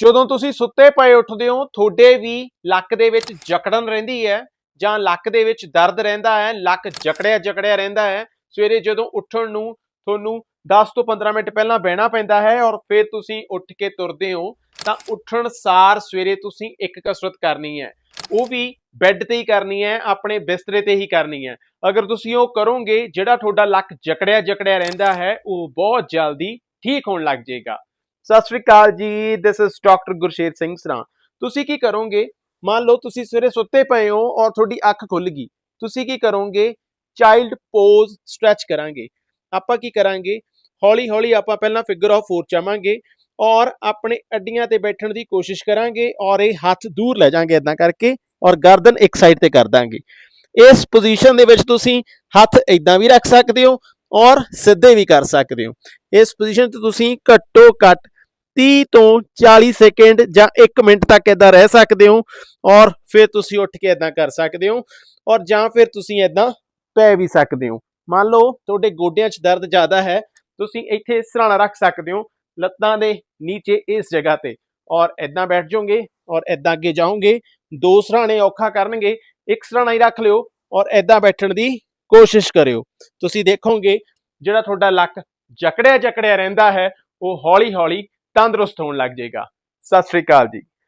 ਜਦੋਂ ਤੁਸੀਂ ਸੁੱਤੇ ਪਏ ਉੱਠਦੇ ਹੋ, ਤੁਹਾਡੇ ਵੀ ਲੱਕ ਦੇ ਵਿੱਚ ਜਕੜਨ ਰਹਿੰਦੀ ਹੈ ਜਾਂ ਲੱਕ ਦੇ ਵਿੱਚ ਦਰਦ ਰਹਿੰਦਾ ਹੈ, ਲੱਕ ਜਕੜਿਆ ਜਕੜਿਆ ਰਹਿੰਦਾ ਹੈ, ਸਵੇਰੇ ਜਦੋਂ ਉੱਠਣ ਨੂੰ ਤੁਹਾਨੂੰ 10 ਤੋਂ 15 ਮਿੰਟ ਪਹਿਲਾਂ ਬਹਿਣਾ ਪੈਂਦਾ ਹੈ ਔਰ ਫਿਰ ਤੁਸੀਂ ਉੱਠ ਕੇ ਤੁਰਦੇ ਹੋ, ਤਾਂ ਉੱਠਣ ਸਾਰ ਸਵੇਰੇ ਤੁਸੀਂ ਇੱਕ ਕਸਰਤ ਕਰਨੀ ਹੈ। ਉਹ ਵੀ ਬੈੱਡ ਤੇ ਹੀ ਕਰਨੀ ਹੈ, ਆਪਣੇ ਬਿਸਤਰੇ ਤੇ ਹੀ ਕਰਨੀ ਹੈ। ਅਗਰ ਤੁਸੀਂ ਉਹ ਕਰੋਗੇ, ਜਿਹੜਾ ਤੁਹਾਡਾ ਲੱਕ ਜਕੜਿਆ ਜਕੜਿਆ ਰਹਿੰਦਾ ਹੈ, ਉਹ ਬਹੁਤ ਜਲਦੀ ਠੀਕ ਹੋਣ ਲੱਗ ਜਾਏਗਾ। ਸਤਿ ਸ਼੍ਰੀ ਅਕਾਲ ਜੀ this is doctor Gursher Singh Sran. ਤੁਸੀਂ ਕੀ ਕਰੋਗੇ? ਮੰਨ ਲਓ ਤੁਸੀਂ ਸਵੇਰੇ ਸੁੱਤੇ ਪਏ ਹੋ ਔਰ ਤੁਹਾਡੀ ਅੱਖ ਖੁੱਲ ਗਈ। ਤੁਸੀਂ ਕੀ ਕਰੋਗੇ? ਚਾਈਲਡ ਪੋਜ਼ ਸਟ੍ਰੈਚ ਕਰਾਂਗੇ। ਆਪਾਂ ਕੀ ਕਰਾਂਗੇ? ਹੌਲੀ ਹੌਲੀ ਆਪਾਂ ਪਹਿਲਾਂ ਫਿਗਰ ਆਫ 4 ਚਾਵਾਂਗੇ ਔਰ ਆਪਣੇ ਅੱਡੀਆਂ ਤੇ ਬੈਠਣ ਦੀ ਕੋਸ਼ਿਸ਼ ਕਰਾਂਗੇ ਔਰ ਇਹ ਹੱਥ ਦੂਰ ਲੈ ਜਾਾਂਗੇ ਇਦਾਂ ਕਰਕੇ ਔਰ ਗਰਦਨ ਇੱਕ ਸਾਈਡ ਤੇ ਕਰ ਦਾਂਗੇ। ਇਸ ਪੋਜੀਸ਼ਨ ਦੇ ਵਿੱਚ ਤੁਸੀਂ ਹੱਥ ਇਦਾਂ ਵੀ ਰੱਖ ਸਕਦੇ ਹੋ ਔਰ ਸਿੱਧੇ ਵੀ ਕਰ ਸਕਦੇ ਹੋ। ਇਸ ਪੋਜੀਸ਼ਨ ਤੇ ਤੁਸੀਂ ਘੱਟੋ ਘੱਟ 30 ਤੋਂ 40 ਸੈਕਿੰਡ ਜਾਂ 1 ਮਿੰਟ ਤੱਕ ਇਦਾਂ ਰਹਿ ਸਕਦੇ ਹੋ ਔਰ ਫਿਰ ਤੁਸੀਂ ਉੱਠ ਕੇ ਇਦਾਂ ਕਰ ਸਕਦੇ ਹੋ ਔਰ ਜਾਂ ਫਿਰ ਤੁਸੀਂ ਇਦਾਂ ਪੈ ਵੀ ਸਕਦੇ ਹੋ। ਮੰਨ ਲਓ ਤੁਹਾਡੇ ਗੋਡਿਆਂ 'ਚ ਦਰਦ ਜ਼ਿਆਦਾ ਹੈ, ਤੁਸੀਂ ਇੱਥੇ ਸਰਾਣਾ ਰੱਖ ਸਕਦੇ ਹੋ ਲੱਤਾਂ ਦੇ ਨੀਚੇ ਇਸ ਜਗ੍ਹਾ ਤੇ ਔਰ ਇਦਾਂ ਬੈਠ ਜਾਓਗੇ ਔਰ ਇਦਾਂ ਅੱਗੇ ਜਾਓਗੇ, ਦੋ ਸਰਾਣੇ ਔਖਾ ਕਰਨਗੇ, ਇੱਕ ਸਰਾਣਾ ਹੀ ਰੱਖ ਲਿਓ ਔਰ ਇਦਾਂ ਬੈਠਣ ਦੀ ਕੋਸ਼ਿਸ਼ ਕਰਿਓ। ਤੁਸੀਂ ਦੇਖੋਗੇ ਜਿਹੜਾ ਤੁਹਾਡਾ ਲੱਕ ਜਕੜਿਆ ਜਕੜਿਆ ਰਹਿੰਦਾ ਹੈ, ਉਹ ਹੌਲੀ ਹੌਲੀ ਤੰਦਰੁਸਤ ਹੋਣ ਲੱਗ ਜਾਏਗਾ। ਸਤਿ ਸ਼੍ਰੀ ਅਕਾਲ ਜੀ।